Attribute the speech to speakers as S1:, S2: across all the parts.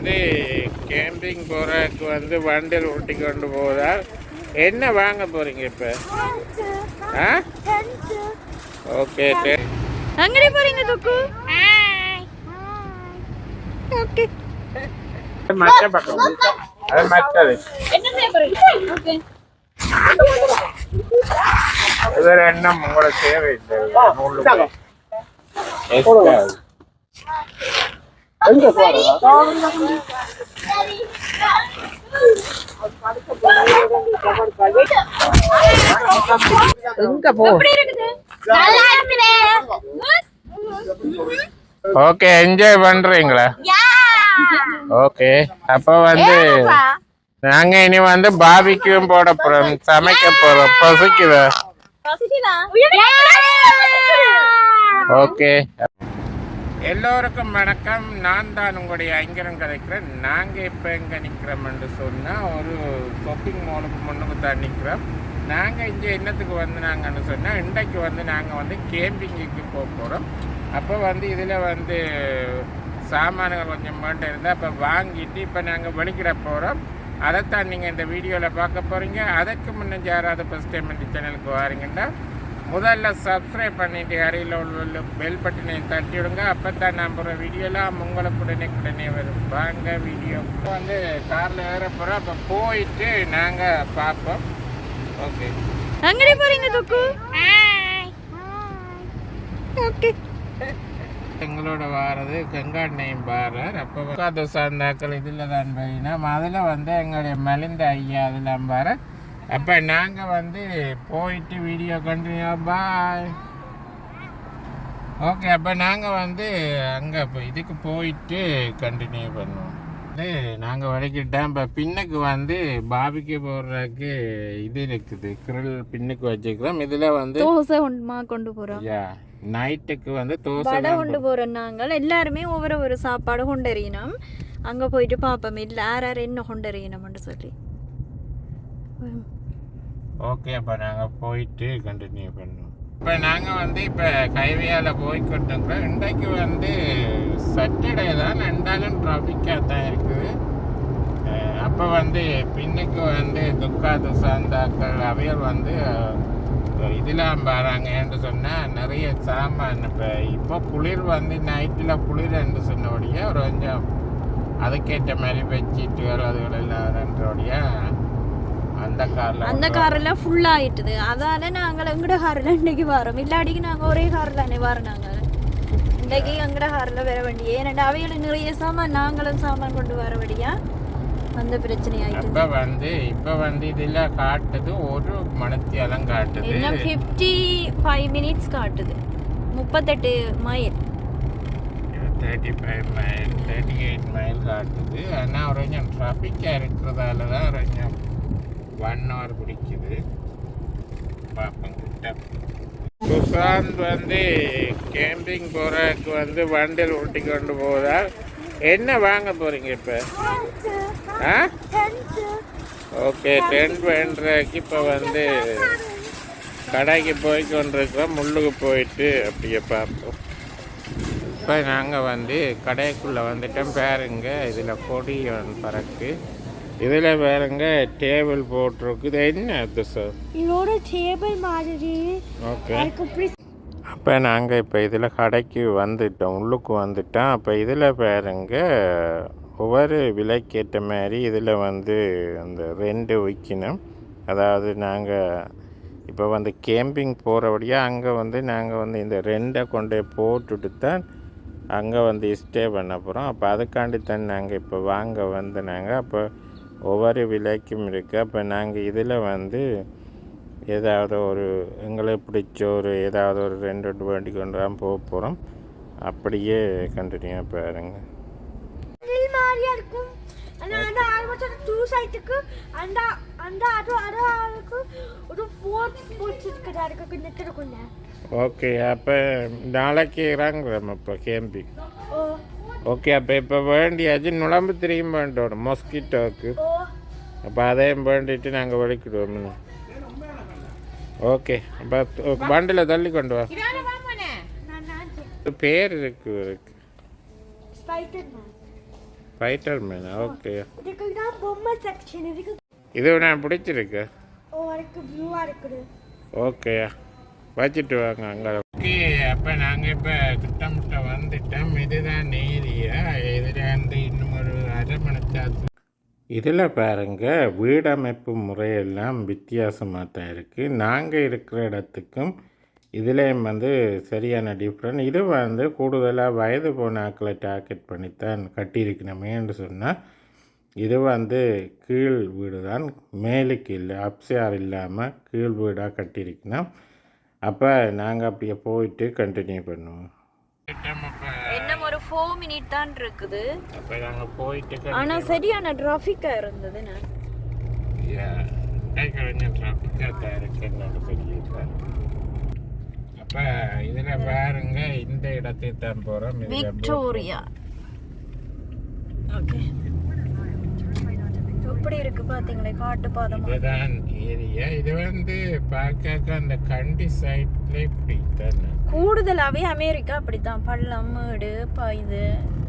S1: வந்து கேம்பிங் போகிறதுக்கு வந்து வண்டியில் ஓட்டி கொண்டு போவதால் என்ன வாங்க போகிறீங்க இப்போ? ஆ? ஓகே
S2: அங்கடி போகிறீங்க துக்கு? ஓகே
S1: மற்ற பக்கம். அது மற்றது இது. எண்ணம் உங்களோட தேவை இல்லை. ஓகே என்ஜாய் பண்றீங்களா? ஓகே அப்போ வந்து நாங்க இனி வந்து பாபிக்கும் போட போறோம் சமைக்க போறோம். பசிக்குதா? ஓகே எல்லோருக்கும் வணக்கம். நான் தான் உங்களுடைய ஐங்கரம் கதைக்கிறேன். நாங்கள் இப்போ எங்கே நிற்கிறோம்னு சொன்னால் ஒரு ஷாப்பிங் மாலுக்கு முன்னுக்கு தான் நிற்கிறோம் நாங்கள் இங்கே என்னத்துக்கு வந்து நாங்கன்னு சொன்னால் இன்றைக்கு வந்து நாங்கள் வந்து கேம்பிங்குக்கு போக போகிறோம் அப்போ வந்து இதில் வந்து சாமான்கள் கொஞ்சம் வேண்ட இருந்தால் அப்போ வாங்கிட்டு இப்போ நாங்கள் வெளிக்கிட போகிறோம் அதைத்தான் நீங்கள் இந்த வீடியோவில் பார்க்க போகிறீங்க அதற்கு முன்னே யாராவது ஃபஸ்ட் டைம் இந்த சேனலுக்கு வாரீங்கன்னா முதல்ல சப்ஸ்கிரைப் பண்ணிவிட்டு அருகில் உள்ள பெல் பட்டனை தட்டி விடுங்க. அப்போ தான் நான் போகிற வீடியோலாம் உங்களுக்கு உடனே உடனே வரும். வாங்க வீடியோ இப்போ வந்து காரில் ஏற போகிறோம் அப்போ போயிட்டு நாங்கள் பார்ப்போம். ஓகே
S2: அங்கே போகிறீங்க துக்கு? ஓகே
S1: எங்களோட வாரது கங்காண்டையும் பாரர். அப்போ கதவு சார்ந்தாக்கள் இதில் தான் போயினா அதில் வந்து எங்களுடைய மலிந்த ஐயா இதெல்லாம் பாரர். அப்போ நாங்கள் வந்து போயிட்டு வீடியோ கண்டினியூ பாய் ஓகே அப்போ நாங்கள் வந்து அங்கே இப்போ இதுக்கு போயிட்டு கண்டினியூ பண்ணுவோம். வந்து நாங்கள் வரைக்கிட்டோம். இப்போ பின்னுக்கு வந்து பாபிக்கு போடுறதுக்கு இது இருக்குது. கிரில் பின்னுக்கு வச்சுக்கிறோம். இதில் வந்து
S2: தோசை உண்டுமா கொண்டு போறோம்.
S1: யா நைட்டுக்கு வந்து தோசை
S2: வடை கொண்டு போறோம் நாங்கள். எல்லாருமே ஒவ்வொரு ஒரு சாப்பாடு கொண்டறியணும். அங்க போயிட்டு பார்ப்போம் இல்லை யார் யார் என்ன கொண்டறியணும்னு சொல்லி. ம்.
S1: ஓகே அப்போ நாங்கள் போயிட்டு கண்டினியூ பண்ணுவோம் இப்போ நாங்கள் வந்து இப்போ கைவியால் போய்கொண்டிருக்கிறோம் இன்றைக்கு வந்து சட்டர்டே தான் ரெண்டாலும் ட்ராஃபிக்காக தான் இருக்குது அப்போ வந்து பின்னுக்கு வந்து துக்கா துசாந்தாக்கள் அவையர் வந்து இதெல்லாம் வராங்கன்னு சொன்னால் நிறைய சாமான் இப்போ இப்போ குளிர் வந்து நைட்டில் குளிர் என்று சொன்னபடியே கொஞ்சம் அதுக்கேற்ற மாதிரி பெட்ஷீட்டுகள் அதுகள் எல்லாம் வரன்றபடியா அந்த காரில்
S2: அந்த காரெல்லாம் ஃபுல் ஆயிட்டுது. அதால நாங்கள் எங்கட காரில் இன்னைக்கு வரோம். இல்லாடிக்கு நாங்கள் ஒரே காரில் அன்னை வரோம் நாங்கள். இன்னைக்கு எங்கட காரில் வர வேண்டிய ஏன்னா அவையில் நிறைய சாமான் நாங்களும் சாமான் கொண்டு வர வேண்டியா அந்த பிரச்சனை ஆயிட்டுது
S1: அப்ப வந்து இப்ப வந்து இதுல காட்டுது ஒரு மணத்தியாலம் காட்டுது.
S2: ஃபிஃப்டி ஃபைவ் மினிட்ஸ் காட்டுது. முப்பத்தெட்டு mile
S1: thirty five mile thirty eight mile காட்டுது. ஆனா ஒரு கொஞ்சம் இருக்கிறதால தான் கொஞ்சம் ஒன் ஹவர் பிடிக்குது பார்ப்போம் கிட்ட சுசாந்த் வந்து கேம்பிங் போகிறதுக்கு வந்து வண்டியில் ஓட்டி கொண்டு போவதால் என்ன வாங்க போகிறீங்க இப்போ? ஆ? ஓகே டென்ட் வேண்டுறதுக்கு இப்போ வந்து கடைக்கு போய் கொண்டிருக்கிறோம். முள்ளுக்கு போயிட்டு அப்படியே பார்ப்போம். இப்போ நாங்கள் வந்து கடைக்குள்ளே வந்துட்டோம். பாருங்க இதில் கொடி பறக்கு. இதில் பாருங்க டேபிள் போட்டிருக்கு இது என்ன அது சார்
S2: இதோட டேபிள் மாதிரி.
S1: ஓகே அப்போ நாங்கள் இப்போ இதில் கடைக்கு வந்துட்டோம் உள்ளுக்கு வந்துட்டோம். அப்போ இதில் பாருங்க ஒவ்வொரு விலைக்கேற்ற மாதிரி இதில் வந்து அந்த ரெண்டு விற்கணும் அதாவது நாங்கள் இப்போ வந்து கேம்பிங் போகிறபடியாக அங்கே வந்து நாங்கள் வந்து இந்த ரெண்டை கொண்டு போட்டுட்டு தான் அங்கே வந்து ஸ்டே பண்ண போகிறோம் அப்போ அதுக்காண்டி தான் நாங்கள் இப்போ வாங்க வந்து நாங்கள் அப்போ ஒவ்வொரு விலைக்கும் இருக்குது அப்போ நாங்கள் இதில் வந்து ஏதாவது ஒரு எங்களுக்கு பிடிச்ச ஒரு ஏதாவது ஒரு ரெண்டு ரெண்டு வண்டி கொண்டு தான் போக போகிறோம் அப்படியே கண்டினியூ பாருங்க. ஓகே அப்போ நாளைக்கு இறங்குறோம் இப்போ கேம்பிங்
S3: ஓ.
S1: ஓகே அப்போ இப்போ வேண்டியாச்சு. நுழம்பு திரியும் வேண்டோம். மொஸ்கிட்டோவுக்கு
S3: ஓ.
S1: அப்போ அதையும் வேண்டிட்டு நாங்கள் வலிக்கிடுவோம் ஓகே அப்போ வண்டியில் தள்ளி கொண்டு வா
S3: நான் நான்
S1: ஒரு பேர் இருக்கு இருக்கு ஃபைட்டர் மேனா ஓகே இது நான் பிடிச்சிருக்கு ஓகே வச்சுட்டு வாங்க அங்கே ஓகே அப்போ நாங்கள் இப்போ திட்டமிட்ட வந்துட்டோம் இதுதான் ஏரியா இதில் வந்து இன்னும் ஒரு அரை மணிச்சாச்சு இதில் பாருங்க வீடமைப்பு முறையெல்லாம் வித்தியாசமாக தான் இருக்குது நாங்கள் இருக்கிற இடத்துக்கும் இதுலேயும் வந்து சரியான டிஃப்ரெண்ட் இது வந்து கூடுதலாக வயது போன ஆக்களை டார்கெட் பண்ணித்தான் கட்டியிருக்கணுமேன்னு சொன்னால் இது வந்து கீழ் வீடு தான் மேலுக்கு இல்லை அப்சியார் இல்லாமல் கீழ் வீடாக கட்டியிருக்கணும். அப்போ நாங்கள் அப்படியே போயிட்டு கண்டினியூ பண்ணுவோம்.
S2: ஃபோர் மினிட் தான் இருக்குது.
S1: அப்போ நாங்கள் போயிட்டு
S2: ஆனா சரியான டிராஃபிக்கா இருந்தது நான்.
S1: ட்ராஃபிக்காக தான் இருக்குன்னு சொல்லியிருக்காங்க அப்போ இதில் பாருங்க இந்த இடத்துக்கு தான் போகிறோம்
S2: விக்டோரியா. ஓகே எப்படி இருக்கு பாத்தீங்களே காட்டு பாதமா?
S1: இதுதான் ஏரியா இது வந்து பார்க்க அந்த கண்டி சைட்ல இப்படி தானே
S2: கூடுதலாவே அமெரிக்கா அப்படித்தான். பள்ளம் மேடு இது.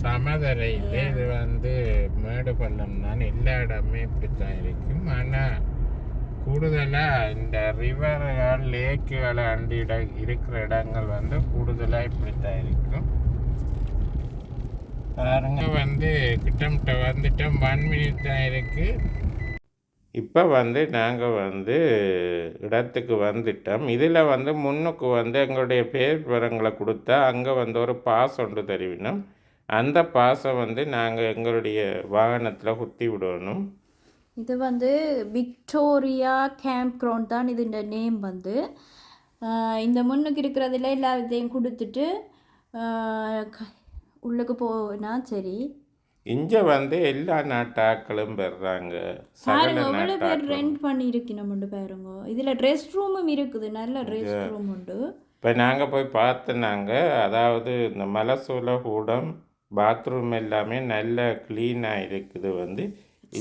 S1: சமதரையில் இது வந்து மேடு பள்ளம் தான். எல்லா இடமே இப்படி தான் இருக்கும். ஆனால் கூடுதலாக இந்த ரிவர்கள் லேக்குகளை அண்டி இட இருக்கிற இடங்கள் வந்து கூடுதலாக இப்படி தான் இருக்கும். பாருங்க. வந்து கிட்டமிட்ட வந்துட்டோம் ஒன் மினிட் தான் இருக்கு. இப்போ வந்து நாங்கள் வந்து இடத்துக்கு வந்துட்டோம். இதில் வந்து முன்னுக்கு வந்து எங்களுடைய பேர் விவரங்களை கொடுத்தா அங்கே வந்து ஒரு பாஸ் ஒன்று தருவினோம். அந்த பாஸை வந்து நாங்கள் எங்களுடைய வாகனத்தில் குத்தி விடணும்.
S2: இது வந்து விக்டோரியா கேம்ப் கிரவுண்ட் தான் இது நேம் வந்து. இந்த முன்னுக்கு இருக்கிறதுல எல்லா இதையும் கொடுத்துட்டு க- உள்ளுக்கு போனா சரி.
S1: இங்கே வந்து எல்லா நாட்டாக்களும் பெறுறாங்க சகல
S2: பாருங்க எவ்வளோ பேர் ரெண்ட் பண்ணி இருக்கணும் பாருங்க. இதில் ட்ரெஸ் ரூமும் இருக்குது நல்ல ட்ரெஸ் ரூம் உண்டு.
S1: இப்போ நாங்கள் போய் பார்த்தோன்னாங்க அதாவது இந்த மலசூல கூடம் பாத்ரூம் எல்லாமே நல்ல க்ளீனாக இருக்குது வந்து.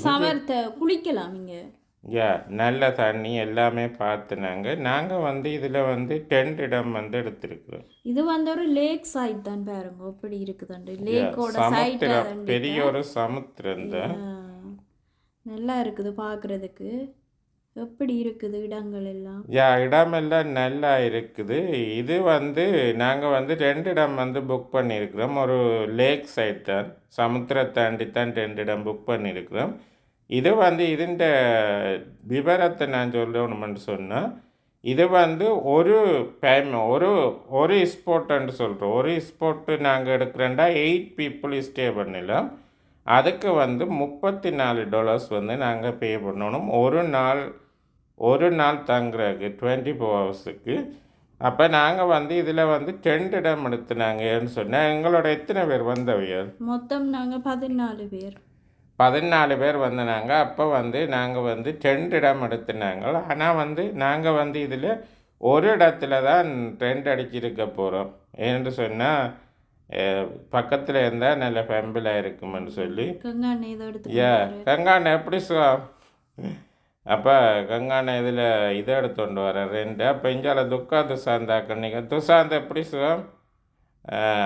S2: சமர்த்த குளிக்கலாம் இங்க.
S1: யா நல்ல தண்ணி எல்லாமே பார்த்துனாங்க நாங்கள் வந்து இதில் வந்து டென்ட் இடம் வந்து எடுத்திருக்கிறோம்.
S2: இது வந்து ஒரு லேக் சைட் தான் பாருங்க. எப்படி இருக்குதுண்டு. லேக்கோட
S1: சமுத்திரம். பெரிய ஒரு சமுத்திரம் தான்.
S2: நல்லா இருக்குது பார்க்குறதுக்கு எப்படி இருக்குது இடங்கள் எல்லாம்?
S1: யா இடமெல்லாம் நல்லா இருக்குது. இது வந்து நாங்கள் வந்து ரெண்டு இடம் வந்து புக் பண்ணியிருக்கிறோம். ஒரு லேக் சைட் தான். சமுத்திரத்தாண்டி தான் ரெண்டு இடம் புக் பண்ணியிருக்கிறோம். இது வந்து இதுண்ட விவரத்தை நான் சொல்லணும்னு சொன்னால் இது வந்து ஒரு பேம் ஒரு ஒரு ஸ்போர்ட்டுன்னு சொல்கிறோம் ஒரு ஸ்போர்ட்டு நாங்கள் எடுக்கிறோண்டா எயிட் பீப்புள் ஸ்டே பண்ணலாம். அதுக்கு வந்து முப்பத்தி நாலு டாலர்ஸ் வந்து நாங்கள் பே பண்ணணும். ஒரு நாள் ஒரு நாள் தங்குறதுக்கு டுவெண்ட்டி ஃபோர் ஹவர்ஸுக்கு அப்போ நாங்கள் வந்து இதில் வந்து டென்ட் இடம் எடுத்துனாங்கன்னு சொன்னால் எங்களோட எத்தனை பேர் வந்தவையர்?
S2: மொத்தம் நாங்கள் பதினாலு பேர்.
S1: பதினாலு பேர் வந்தனாங்க. அப்போ வந்து நாங்கள் வந்து டென்ட் இடம் எடுத்துனாங்க. ஆனால் வந்து நாங்கள் வந்து இதில் ஒரு இடத்துல தான் டென்ட் அடிச்சிருக்க போகிறோம் ஏன்னு சொன்னால் பக்கத்தில் இருந்தால் நல்ல ஃபெம்பிளாக இருக்குமென்னு சொல்லி. ஏ கங்காண்ண எப்படி சுகம் அப்போ கங்காண்ண இதில் இதை எடுத்துட்டு வர ரெண்டு அப்போ இஞ்சால துக்கா துசாந்தா கண்ணிங்க துசாந்த எப்படி சுகம்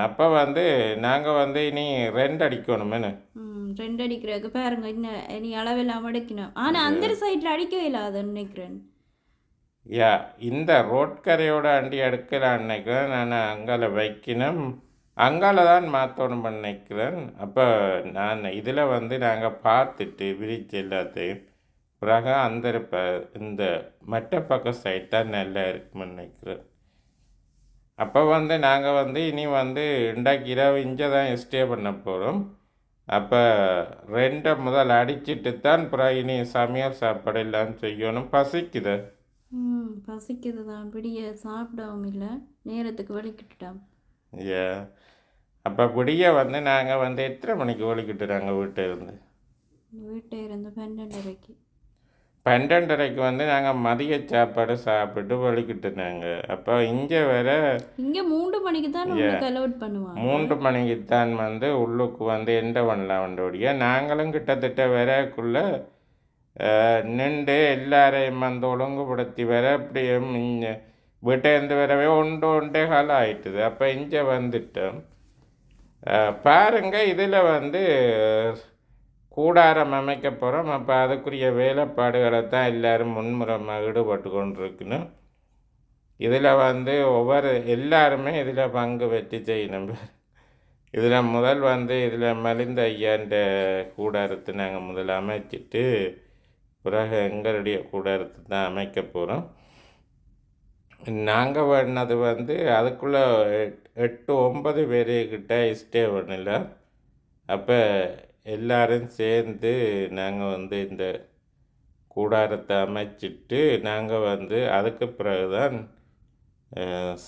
S1: அப்போ வந்து நாங்கள் வந்து இனி ரெண்டு அடிக்கணுமேனு.
S2: ரெண்டு அடிக்கிறதுக்கு பாருங்க இன்னும் இனி அளவெல்லாம் அடிக்கணும் ஆனால் அந்த சைடில் அடிக்கவே இல்லை அதை நினைக்கிறேன்
S1: யா இந்த ரோட்கரையோட அண்டி எடுக்கலான்னு நினைக்கிறேன் நான் அங்கால வைக்கணும். அங்கால தான் மாற்றணும் நினைக்கிறேன் அப்போ நான் இதில் வந்து நாங்கள் பார்த்துட்டு விரிச்சு எல்லாத்தையும் பிறகு அந்த இந்த மற்ற பக்கம் சைட் தான் நல்லா இருக்குமென்னு நினைக்கிறேன். அப்போ வந்து நாங்கள் வந்து இனி வந்து இன்றைக்கு இரவு இங்கே தான் ஸ்டே பண்ண போகிறோம் அப்போ ரெண்டை முதல் அடிச்சிட்டு தான் பிறகு இனி சமையல் சாப்பாடு எல்லாம் செய்யணும். பசிக்குது?
S2: ம் பசிக்குது தான். பிடிய சாப்பிடவும் இல்லை. நேரத்துக்கு வலிக்கிட்டுட்டான்
S1: ஏ அப்போ விடிய வந்து நாங்கள் வந்து எத்தனை மணிக்கு ஒழிக்கிட்டுறாங்க வீட்டில் இருந்து?
S2: வீட்டை இருந்து பன்னெண்டரைக்கு.
S1: பன்னெண்டரைக்கு வந்து நாங்கள் மதிய சாப்பாடு சாப்பிட்டு ஒழிக்கிட்டுனாங்க அப்போ இங்கே வேற
S2: இங்கே மூன்று மணிக்கு தான் அலோட் பண்ணுவாங்க.
S1: மூன்று மணிக்கு தான் வந்து உள்ளுக்கு வந்து எந்த பண்ணலாம் வண்டோடியா நாங்களும் கிட்டத்தட்ட வரக்குள்ள நின்று எல்லாரையும் வந்து ஒழுங்குபடுத்தி வர அப்படியே இங்கே வீட்டை இருந்து வரவே ஒன்று ஒன்றே காலம் ஆயிட்டுது. அப்போ இங்கே வந்துட்டோம். அஹ், பாருங்க இதில் வந்து கூடாரம் அமைக்க போகிறோம் அப்போ அதுக்குரிய வேலைப்பாடுகளை தான் எல்லோரும் முன்முறமாக ஈடுபட்டு கொண்டிருக்கணும். இதில் வந்து ஒவ்வொரு எல்லாருமே இதில் பங்கு வெற்றி செய்யணும். இதில் முதல் வந்து இதில் மலிந்த ஐயான்ற கூடாரத்தை நாங்கள் முதல்ல அமைச்சிட்டு பிறகு எங்களுடைய கூடாரத்தை தான் அமைக்க போகிறோம் நாங்கள் பண்ணது வந்து அதுக்குள்ளே எட்டு ஒன்பது பேருக்கிட்ட ஸ்டே பண்ணல. அப்போ எல்லாரும் சேர்ந்து நாங்கள் வந்து இந்த கூடாரத்தை அமைச்சிட்டு நாங்கள் வந்து அதுக்கு பிறகு தான்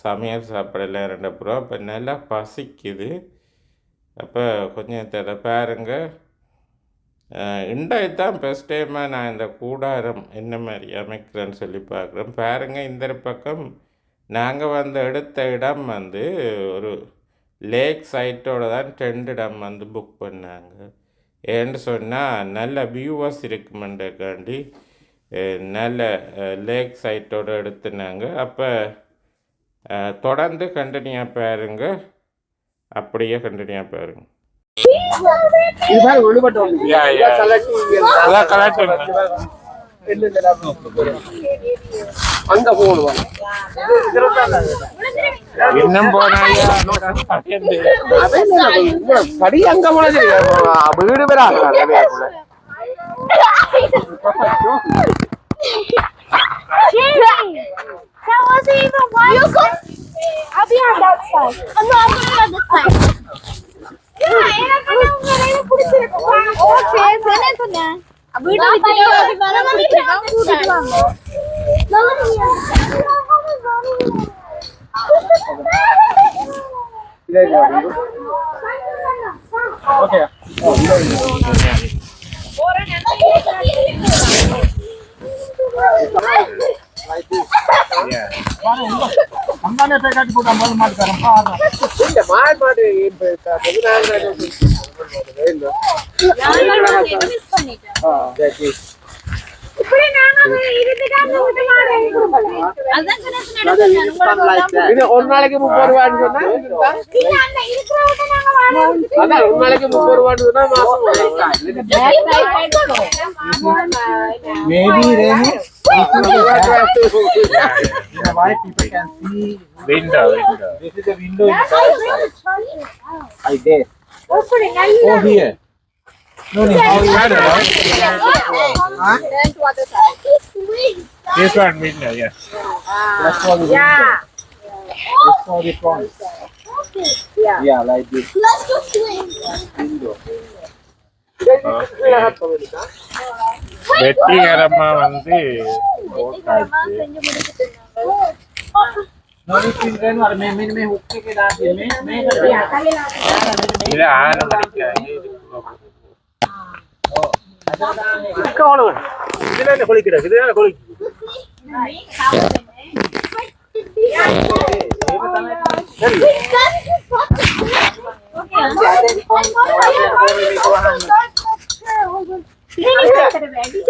S1: சமையல் சாப்பிடலாம் ரெண்டு அப்புறம் அப்போ நல்லா பசிக்குது. அப்போ கொஞ்சம் தர பாருங்க. இன்றைக்கு தான் ஃபஸ்ட் டைமாக நான் இந்த கூடாரம் என்ன மாதிரி அமைக்கிறேன்னு சொல்லி பார்க்குறேன் பாருங்கள் இந்த பக்கம் நாங்கள் வந்து எடுத்த இடம் வந்து ஒரு லேக் சைட்டோட தான் டென்ட் இடம் வந்து புக் பண்ணாங்க. ஏன்னு சொன்னால் நல்ல வியூவர்ஸ் இருக்குமெண்டக்காண்டி அஹ், நல்ல லேக் சைட்டோட எடுத்துனாங்க. அப்போ தொடர்ந்து கண்டினியூ பாருங்க. அப்படியே கண்டினியூ பாருங்க.
S4: இது அங்க போடுவாங்க
S1: இன்னும்
S4: கடி அங்க போனது வீடு பேர் இது ஒரு நாளைக்கு முப்பது ரூபான்னு சொன்னா அதான் ஒரு நாளைக்கு முப்பது ரூபான்னு சொன்னா மாசம்
S5: yeah, why people can see
S1: window, window.
S5: This is a window in the I guess. Oh, here. No, no, how you had it,
S1: This one window, yes.
S5: That's for the window. Yeah. That's for the front. Yeah. yeah, like this. Let's go swing. Window. Okay. வெற்றிகரமா வந்து
S1: இது ஆறு மணிக்கு
S4: இதுல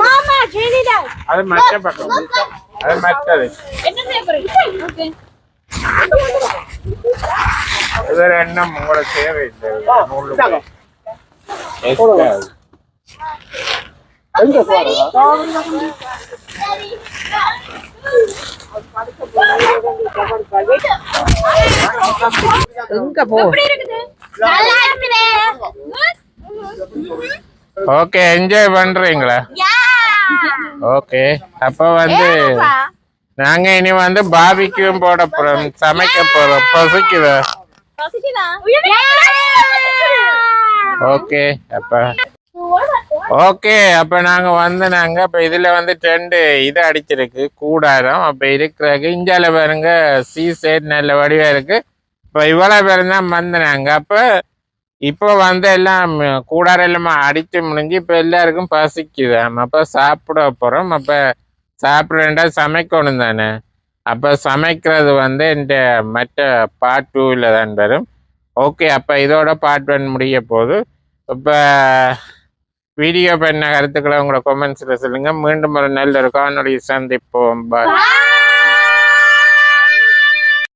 S3: மாமா ஜெனிடா
S1: அது மற்ற பக்கம் அது மற்றது
S3: என்ன செய்ய போறீங்க
S1: இது. ரெண்டும் உங்களோட.
S4: எங்க போறதா எங்க போ?
S3: நல்லா இருக்குது.
S1: ஓகே என்ஜாய் பண்றீங்களா? ஓகே அப்போ வந்து நாங்க இனி வந்து பாபிக்கும் போட போறோம். சமைக்க போறோம். பசிக்குதா? ஓகே அப்ப. ஓகே அப்ப நாங்க வந்து நாங்க இப்ப இதுல வந்து ரெண்டு இது அடிச்சிருக்கு. கூடாரம் அப்ப இருக்கிறக்கு இஞ்சால பாருங்க சீ சைட் நல்ல வடிவா இருக்கு. இப்போ இவ்வளோ பேர் தான் வந்தாங்க அப்போ இப்போ வந்து எல்லாம் கூடார எல்லாமே அடித்து முடிஞ்சு இப்போ எல்லாருக்கும் பசிக்குது. அப்போ சாப்பிட போகிறோம் அப்போ சாப்பிட்றேன்டா சமைக்கணும் தானே. அப்போ சமைக்கிறது வந்து இந்த மற்ற பார்ட் டூவில் தான் வரும். ஓகே அப்போ இதோட பார்ட் ஒன் முடிய போது இப்போ வீடியோ பண்ண கருத்துக்களை உங்களோட கொமெண்ட்ஸில் சொல்லுங்கள் மீண்டும் ஒரு நல்ல ஒரு அவனுடைய சந்திப்போம் பாய்